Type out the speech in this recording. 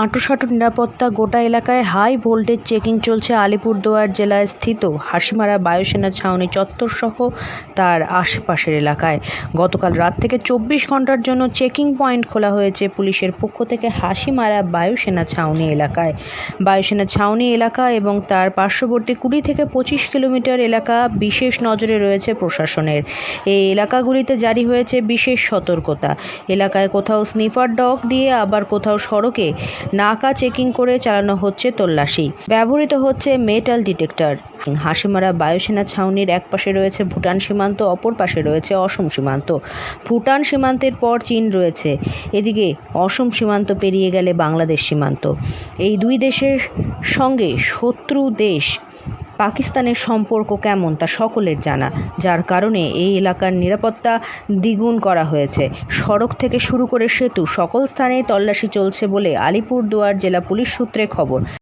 আঁটুসাঁটু নিরাপত্তা গোটা এলাকায় হাই ভোল্টেজ চেকিং চলছে আলিপুরদুয়ার জেলায় স্থিত। হাসিমারা বায়ুসেনা ছাউনি চত্বরসহ তার আশেপাশের এলাকায়। গতকাল রাত থেকে চব্বিশ ঘণ্টার জন্য চেকিং পয়েন্ট খোলা হয়েছে পুলিশের পক্ষ থেকে হাসিমারা বায়ুসেনা ছাউনি এলাকায়। বায়ুসেনা ছাউনি এলাকা এবং তার পার্শ্ববর্তী কুড়ি থেকে পঁচিশ কিলোমিটার এলাকা বিশেষ নজরে রয়েছে প্রশাসনের। এই এলাকাগুলিতে জারি হয়েছে বিশেষ সতর্কতা। এলাকায় কোথাও স্নিফার ডগ দিয়ে আবার কোথাও সড়কে নাকা চেকিং করে চালানো হচ্ছে তল্লাশি। ব্যবহৃত হচ্ছে মেটাল ডিটেক্টর। হাসিমারা বায়ুসেনা ছাউনির এক পাশে রয়েছে ভুটান সীমান্ত, অপর পাশে রয়েছে অসম সীমান্ত। ভুটান সীমান্তের পর চীন রয়েছে। এদিকে অসম সীমান্ত পেরিয়ে গেলে বাংলাদেশ সীমান্ত। এই দুই দেশের সঙ্গে শত্রু দেশ পাকিস্তানের সম্পর্ক কেমন তা সকলের জানা, যার কারণে এই এলাকার নিরাপত্তা দ্বিগুণ করা হয়েছে। সড়ক থেকে শুরু করে সেতু সকল স্থানেই তল্লাশি চলছে বলে আলিপুরদুয়ার জেলা পুলিশ সূত্রে খবর।